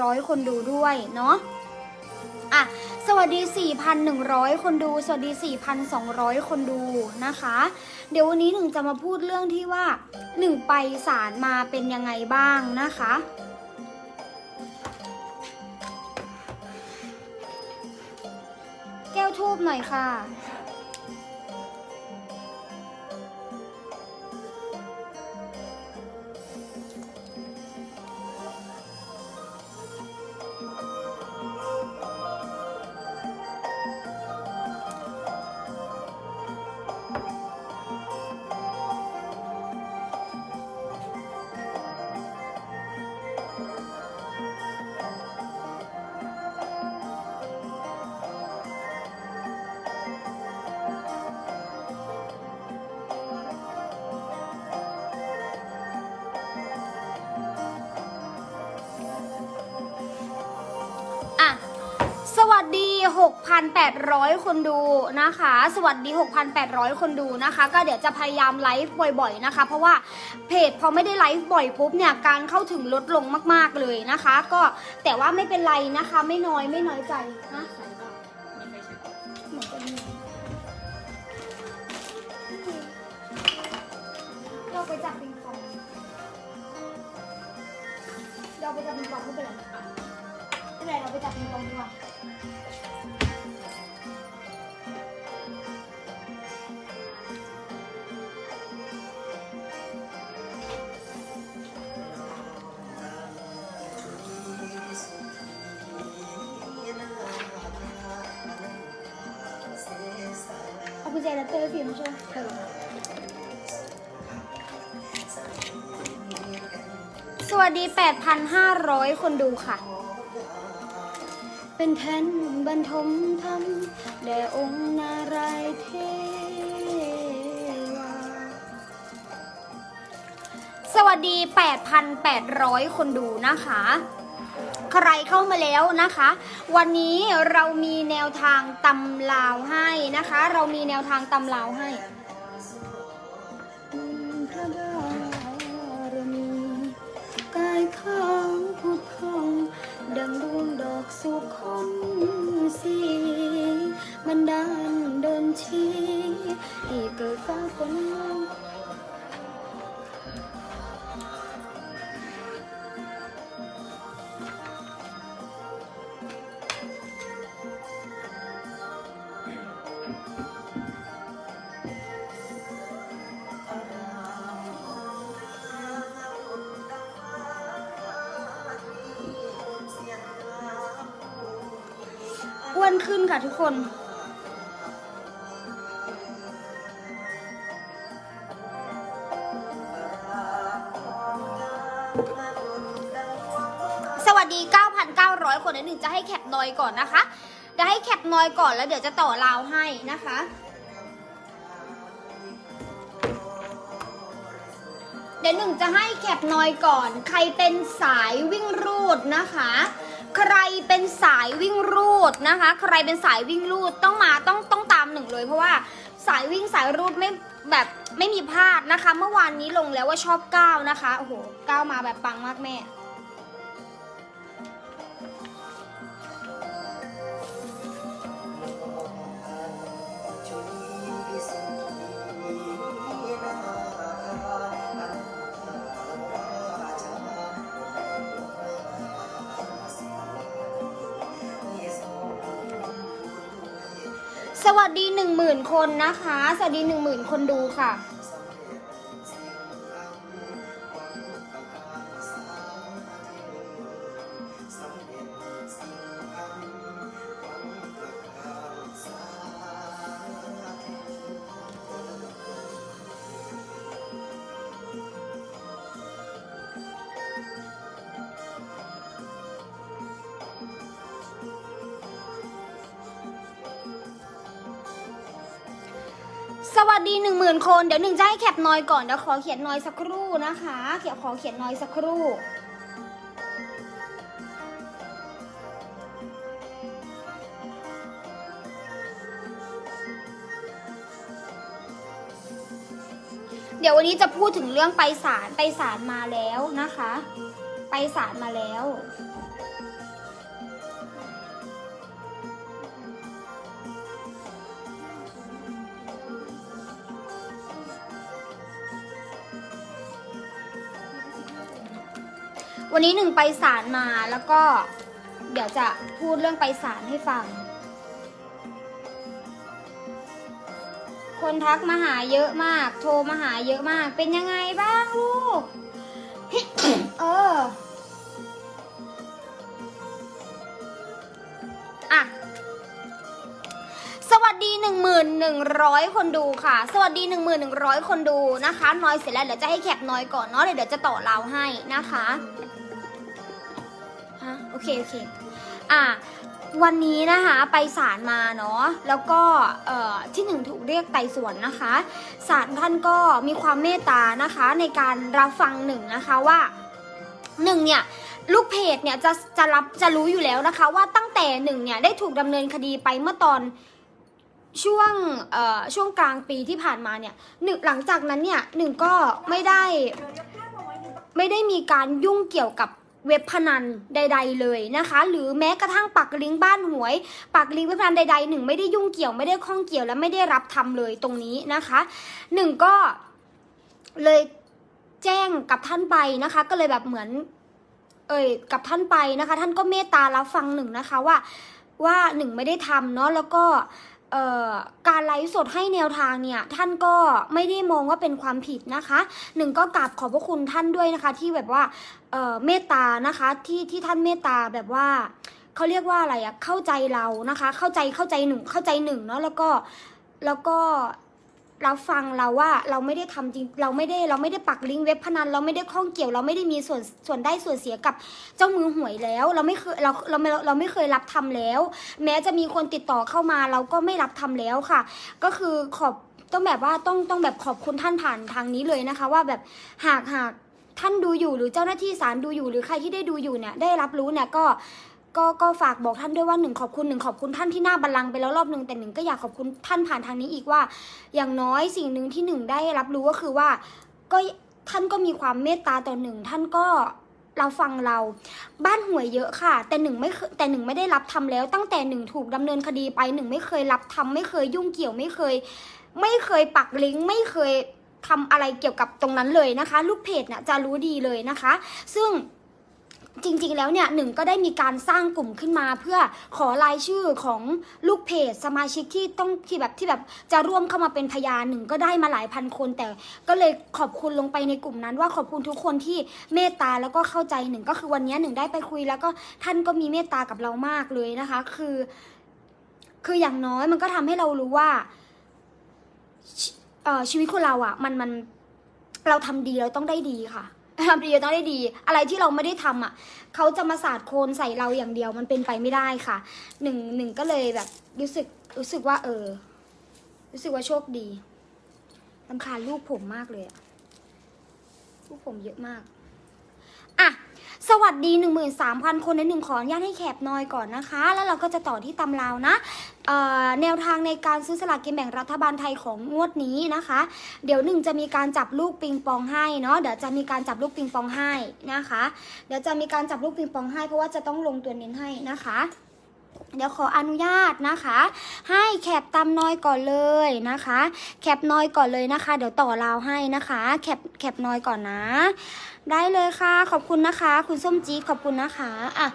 1,100 คนดูด้วยเนาะอะสวัสดี 4,100 คนดู สวัสดี 4,200 คนดูนะคะ เดี๋ยววันนี้หนึ่งจะมาพูดเรื่องที่ว่าหนึ่งไปศาลมาเป็นยังไงบ้างนะคะแก้วทูบหน่อยค่ะ สวัสดี 6,800 คนดูนะคะ สวัสดี 6,800 คนดูนะคะ ก็เดี๋ยวจะพยายามไลฟ์บ่อยๆนะคะ เพราะว่าเพจพอไม่ได้ไลฟ์บ่อยปุ๊บเนี่ยการเข้าถึงลดลงมากๆเลยนะคะ ก็แต่ว่าไม่เป็นไรนะคะ ไม่น้อยไม่น้อยใจนะเราไปจับปิงปองเราไปจับปิงปองไม่เป็นไรไม่เป็นไรเราไปจับปิงปองดีกว่า เอากุญแจแล้วเตอร์ฟิล์มใช่ไหมเออสวัสดี 8,500 คนดูค่ะ เป็นแทนบรรทมธรรมแด่องค์นารายเทวาสวัสดี 8,800 คนดูนะคะ ใครเข้ามาแล้วนะคะ วันนี้เรามีแนวทางตำลาวให้นะคะ เรามีแนวทางตำลาวให้ บันดาลเดินชี้ให้เกิดฟ้าฝนอ้วนขึ้นค่ะทุกคน นเดี๋ยวหนึ่งจะให้แคปนอยก่อนนะคะจะให้แคปนอยก่อนแล้วเดี๋ยวจะต่อราวให้นะคะเดี๋ยวหนึ่งจะให้แคปนอยก่อน ใครเป็นสายวิ่งรูดนะคะ ใครเป็นสายวิ่งรูดนะคะ ใครเป็นสายวิ่งรูดต้องมาต้องต้องตามหนึ่งเลย เพราะว่าสายวิ่งสายรูดไม่แบบไม่มีพลาดนะคะ เมื่อวานนี้ลงแล้วว่าชอบก้าวนะคะโอ้โหก้าวมาแบบปังมากแม่ สวัสดีหนึ่งหมื่นคนนะคะ สวัสดีหนึ่งหมื่นคนดูค่ะ วัสดีหนึ่งหมื่นคนเดี๋ยวหนึ่งจะให้แคปนอยก่อนเดี๋ยวขอเขียนนอยสักครู่นะคะเขียนขอเขียนนอยสักครู่เดี๋ยววันนี้จะพูดถึงเรื่องไปศาลไปศาลมาแล้วนะคะ ไปศาลมาแล้ว วันนี้หนึ่งไปศาลมาแล้วก็เดี๋ยวจะพูดเรื่องไปศาลให้ฟัง คนทักมาหาเยอะมาก โทรมาหาเยอะมาก เป็นยังไงบ้างลูก เออ อะ สวัสดีหนึ่งหมื่นหนึ่งร้อยคนดูค่ะ สวัสดีหนึ่งหมื่นหนึ่งร้อยคนดูนะคะ น้อยเสร็จแล้วเดี๋ยวจะให้แคปน้อยก่อนเนาะเดี๋ยวจะต่อเราให้นะคะ เคโอเคอะวันนี้นะคะไปศาลมาเนาะแล้วก็เอ่อที่หนึ่งถูกเรียกไต่สวนนะคะศาลท่านก็มีความเมตตานะคะในการรับฟังหนึ่งนะคะว่าหนึ่งเนี่ยลูกเพจเนี่ยจะจะรับจะรู้อยู่แล้วนะคะ ว่าตั้งแต่หนึ่งเนี่ยได้ถูกดำเนินคดีไปเมื่อตอนช่วงเอ่อช่วงกลางปีที่ผ่านมาเนี่ยหนึ่งหลังจากนั้นเนี่ยหนึ่งก็ไม่ได้ไม่ได้มีการยุ่งเกี่ยวกับ เว็บพนันใด ๆ เลยนะคะ หรือแม้กระทั่งปักลิงก์บ้านหวย ปักลิงก์เว็บพนันใดๆหนึ่งไม่ได้ยุ่งเกี่ยวไม่ได้ข้องเกี่ยวและไม่ได้รับทำเลยตรงนี้นะคะหนึ่งก็เลยแจ้งกับท่านไปนะคะ ก็เลยแบบเหมือน เอ่ยกับท่านไปนะคะ ท่านก็เมตตารับฟังหนึ่งนะคะว่าว่าหนึ่งไม่ได้ทำเนาะแล้วก็ การไลฟ์สดให้แนวทางเนี่ย ท่านก็ไม่ได้มองว่าเป็นความผิดนะคะ หนึ่งก็กราบขอบพระคุณท่านด้วยนะคะที่แบบว่าเออเมตตานะคะที่ที่ท่านเมตตาแบบว่าเขาเรียกว่าอะไรอะเข้าใจเรานะคะ เข้าใจเข้าใจหนึ่งเข้าใจหนึ่งเนาะแล้วก็แล้วก็ รับฟังเราว่าเราไม่ได้ทำจริงเราไม่ได้เราไม่ได้ปักลิงก์เว็บพนันเราไม่ได้ข้องเกี่ยว เราไม่ได้มีส่วนส่วนได้ส่วนเสียกับเจ้ามือหวยแล้ว เราไม่เคยเราเราเราไม่เคยรับทำแล้ว แม้จะมีคนติดต่อเข้ามาเราก็ไม่รับทำแล้วค่ะ ก็คือขอบต้องแบบว่าต้องต้องแบบขอบคุณท่านผ่านทางนี้เลยนะคะ ว่าแบบหากหากท่านดูอยู่หรือเจ้าหน้าที่ศาลดูอยู่หรือใครที่ได้ดูอยู่เนี่ยได้รับรู้เนี่ยก็ ก็ก็ฝากบอกท่านด้วยว่าหนึ่งขอบคุณหนึ่งขอบคุณท่านที่หน้าบัลลังก์ไปแล้วรอบหนึ่งแต่หนึ่งก็อยากขอบคุณท่านผ่านทางนี้อีกว่า อย่างน้อยสิ่งหนึ่งที่หนึ่งได้รับรู้ก็คือว่าก็ท่านก็มีความเมตตาต่อหนึ่งท่านก็เราฟังเรา บ้านหวยเยอะค่ะ แต่หนึ่งไม่เคยแต่หนึ่งไม่ได้รับทำแล้ว ตั้งแต่หนึ่งถูกดำเนินคดีไปหนึ่งไม่เคยรับทำไม่เคยยุ่งเกี่ยวไม่เคย ไม่เคยปักลิงก์ไม่เคยทำอะไรเกี่ยวกับตรงนั้นเลยนะคะ ลูกเพจน่ะจะรู้ดีเลยนะคะ ซึ่ง จริงๆ แล้วเนี่ยหนึ่งก็ได้มีการสร้างกลุ่มขึ้นมา เพื่อขอรายชื่อของลูกเพจสมาชิกที่ต้องที่แบบที่แบบจะร่วมเข้ามาเป็นพยานหนึ่งก็ได้มาหลายพันคน แต่ก็เลยขอบคุณลงไปในกลุ่มนั้น ว่าขอบคุณทุกคนที่เมตตาแล้วก็เข้าใจหนึ่งก็คือวันนี้หนึ่งได้ไปคุย แล้วก็ท่านก็มีเมตตากับเรามากเลยนะคะ คือ คืออย่างน้อยมันก็ทำให้เรารู้ว่าช,ชีวิตคนเราอะ่ะ มันมันเราทำดีเราต้องได้ดีค่ะ ทำดีต้องได้ดี อะไรที่เราไม่ได้ทำอะเขาจะมาสาดโคลนใส่เราอย่างเดียวมันเป็นไปไม่ได้ค่ะหนึ่งหนึ่งก็เลยแบบรู้สึกรู้สึกว่า เออ รู้สึกว่าโชคดีลำคาญรูปผมมากเลยอะรูปผมเยอะมากอะสวัสดี 13,000 คนในหนึ่งขออนุญาตให้แคบน้อยก่อนนะคะ แล้วเราก็จะต่อที่ตำราวนะ แนวทางในการซื้อสลากกินแบ่งรัฐบาลไทยของงวดนี้นะคะ เดี๋ยวหนึ่งจะมีการจับลูกปิงปองให้เนาะเดี๋ยวจะมีการจับลูกปิงปองให้นะคะ เดี๋ยวจะมีการจับลูกปิงปองให้เพราะว่าจะต้องลงตัวเน้นให้นะคะ เดี๋ยวขออนุญาตนะคะ ให้แคปตำน้อยก่อนเลยนะคะ แคปน้อยก่อนเลยนะคะ เดี๋ยวต่อราวให้นะคะ แคปแคปน้อยก่อนนะ ได้เลยค่ะ ขอบคุณนะคะ คุณส้มจี๊ดขอบคุณนะคะอะ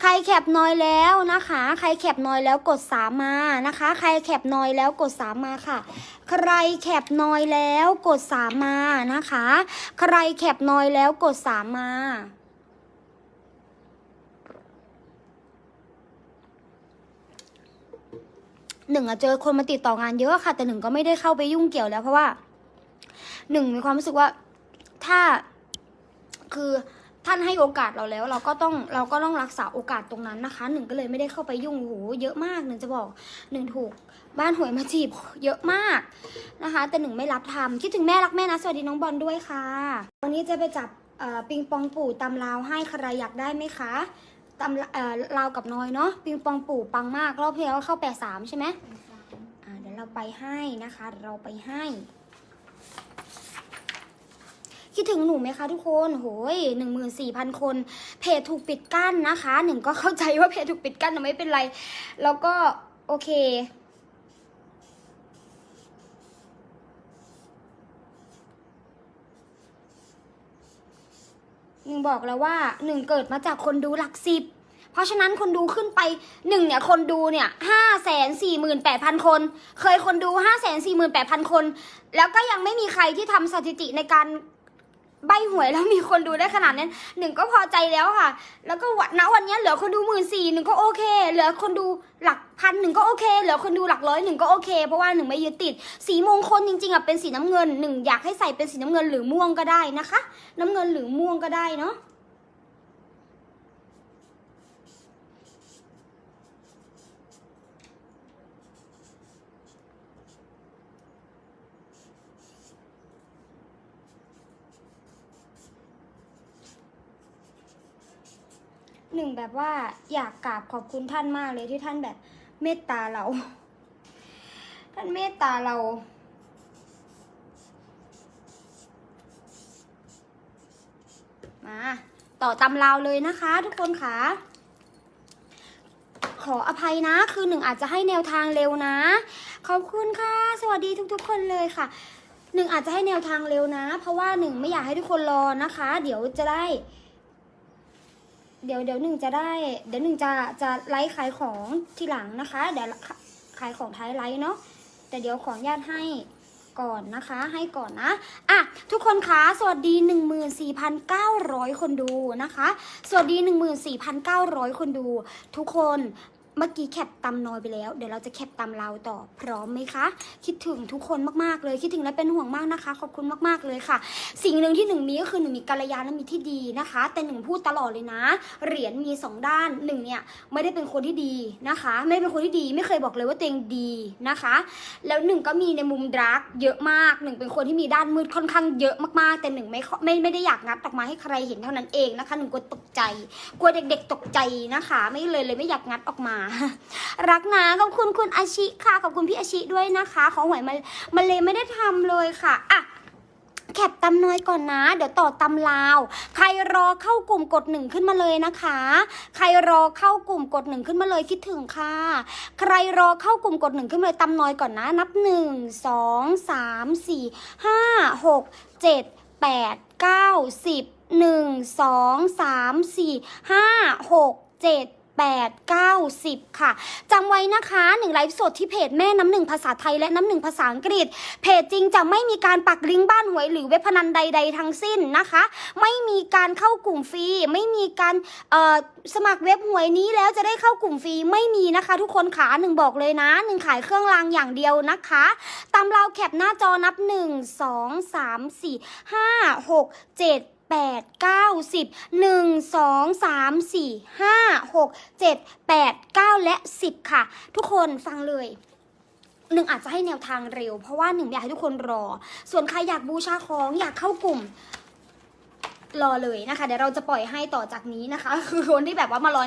ใครแคปน้อยแล้วนะคะ ใครแคปน้อยแล้วกดสามมานะคะ ใครแคปน้อยแล้วกดสามมาค่ะ ใครแคปน้อยแล้วกดสามมานะคะ ใครแคปน้อยแล้วกดสามมา หนึ่งอะเจอคนมาติดต่องานเยอะค่ะ แต่หนึ่งก็ไม่ได้เข้าไปยุ่งเกี่ยวแล้ว เพราะว่าหนึ่งมีความรู้สึกว่าถ้าคือท่านให้โอกาสเราแล้ว เราก็ต้องเราก็ต้องรักษาโอกาสตรงนั้นนะคะ หนึ่งก็เลยไม่ได้เข้าไปยุ่งโหเยอะมากหนึ่งจะบอกหนึ่งถูกบ้านหวยมาจีบเยอะมากนะคะ แต่หนึ่งไม่รับทำคิดถึงแม่รักแม่นะสวัสดีน้องบอลด้วยค่ะวันนี้จะไปจับปิงปองปู่ตำลาวให้ใครอยากได้ไหมคะ ตำเอ่อลาวกับน้อยเนาะปิงปองปู่ปังมากรอบที่แล้วเข้าแปดสามใช่ไหมอ่าเดี๋ยวเราไปให้นะคะเดี๋ยวเราไปให้ คิดถึงหนูไหมคะทุกคนโหยหนึ่งหมื่นสี่พันคน เพจถูกปิดกั้นนะคะหนึ่งก็เข้าใจว่าเพจถูกปิดกั้นแต่ไม่เป็นไร แล้วก็โอเค ม หนึ่ง บอกแล้วว่าหนึ่งเกิดมาจากคนดูหลักสิบ เพราะฉะนั้นคนดูขึ้นไปหนึ่งเนี่ยคนดูเนี่ยห้าแสนสี่หมื่นแปดพันคน เคยคนดูห้าแสนสี่หมื่นแปดพันคน แล้วก็ยังไม่มีใครที่ทำสถิติในการ ใบหวยแล้วมีคนดูได้ขนาดนั้นหนึ่งก็พอใจแล้วค่ะ แล้วก็วันณวันนี้เหลือคนดูหมื่นสี่หนึ่งก็โอเค เหลือคนดูหลักพันหนึ่งก็โอเค เหลือคนดูหลักร้อยหนึ่งก็โอเค เพราะว่าหนึ่งไม่ยึดติด สีมงคลจริงๆอะเป็นสีน้ำเงินหนึ่งอยากให้ใส่เป็นสีน้ำเงินหรือม่วงก็ได้นะคะ น้ำเงินหรือม่วงก็ได้เนาะ หนึ่งแบบว่าอยากกราบขอบคุณท่านมากเลยที่ท่านแบบเมตตาเรา ท่านเมตตาเรา มา ต่อตำราวเลยนะคะ ทุกคนค่ะขออภัยนะ คือหนึ่งอาจจะให้แนวทางเร็วนะ ขอบคุณค่ะ สวัสดีทุกๆ คนเลยค่ะ หนึ่งอาจจะให้แนวทางเร็วนะ เพราะว่าหนึ่งไม่อยากให้ทุกคนรอนะคะ เดี๋ยวจะได้ เดี๋ยวเดี๋ยวหนึ่งจะได้ เดี๋ยวหนึ่งจะจะไลฟ์ขายของที่หลังนะคะ เดี๋ยวขขายของท้ายไลฟ์เนาะแต่เดี๋ยวขออนุญาตให้ก่อนนะคะให้ก่อนนะอะทุกคนคะสวัสดี 14,900 คนดูนะคะ สวัสดี 14,900 คนดู ทุกคน เมื่อกี้แคปตำนอยไปแล้ว เดี๋ยวเราจะแคปตำเราต่อพร้อมไหมคะ คิดถึงทุกคนมากๆเลย คิดถึงและเป็นห่วงมากนะคะ ขอบคุณมากๆเลยค่ะ สิ่งหนึ่งที่หนึ่งมีก็คือหนึ่งมีกัลยาณมิตรที่ดีนะคะ แต่หนึ่งพูดตลอดเลยนะ เหรียญมีสองด้านหนึ่งเนี่ยไม่ได้เป็นคนที่ดีนะคะ ไม่เป็นคนที่ดีไม่เคยบอกเลยว่าตัวเองดีนะคะ แล้วหนึ่งก็มีในมุมดาร์กเยอะมากหนึ่งเป็นคนที่มีด้านมืดค่อนข้างเยอะมากๆ แต่หนึ่งไม่ไม่ไม่ได้อยากงัดออกมาให้ใครเห็นเท่านั้นเองนะคะหนึ่งกลัวตกใจ กลัวเด็ก ๆ ตกใจนะคะ ไม่เลยเลยไม่อยากงัดออกมารักนะขอบคุณคุณอาชิค่ะขอบคุณพี่อาชิด้วยนะคะ ของหวยมามาเลยไม่ได้ทำเลยค่ะอะแคปตำน้อยก่อนนะ เดี๋ยวต่อตำลาว ใครรอเข้ากลุ่มกดหนึ่งขึ้นมาเลยนะคะ ใครรอเข้ากลุ่มกดหนึ่งขึ้นมาเลยคิดถึงค่ะ ใครรอเข้ากลุ่มกดหนึ่งขึ้นมาเลยตำน้อยก่อนนะ นับหนึ่งสองสามสี่ห้าหกเจ็ดแปดเก้าสิบหนึ่งสองสามสี่ห้าหกเจ็ด 8 9 10 ค่ะจำไว้นะคะ1ไลฟ์สดที่เพจแม่น้ำหนึ่งภาษาไทยและน้ำหนึ่งภาษาอังกฤษ เพจจริงจะไม่มีการปักลิงก์บ้านหวยหรือเว็บพนันใด ๆ ทั้งสิ้นนะคะ ไม่มีการเข้ากลุ่มฟรี ไม่มีการสมัครเว็บหวยนี้แล้วจะได้เข้ากลุ่มฟรีไม่มีนะคะ ทุกคนขาหนึ่งบอกเลยนะหนึ่งขายเครื่องรางอย่างเดียวนะคะตามเราแคปหน้าจอนับ 1 2 3 4 5 6 7 แปดเก้าสิบหนึ่งสองสามสี่ห้าหกเจ็ดแปดเก้าและสิบค่ะ ทุกคนฟังเลยหนึ่งอาจจะให้แนวทางเร็ว เพราะว่าหนึ่งอยากให้ทุกคนรอ ส่วนใครอยากบูชาของอยากเข้ากลุ่ม รอเลยนะคะ เดี๋ยวเราจะปล่อยให้ต่อจากนี้นะคะ คือคนที่แบบว่ามารอ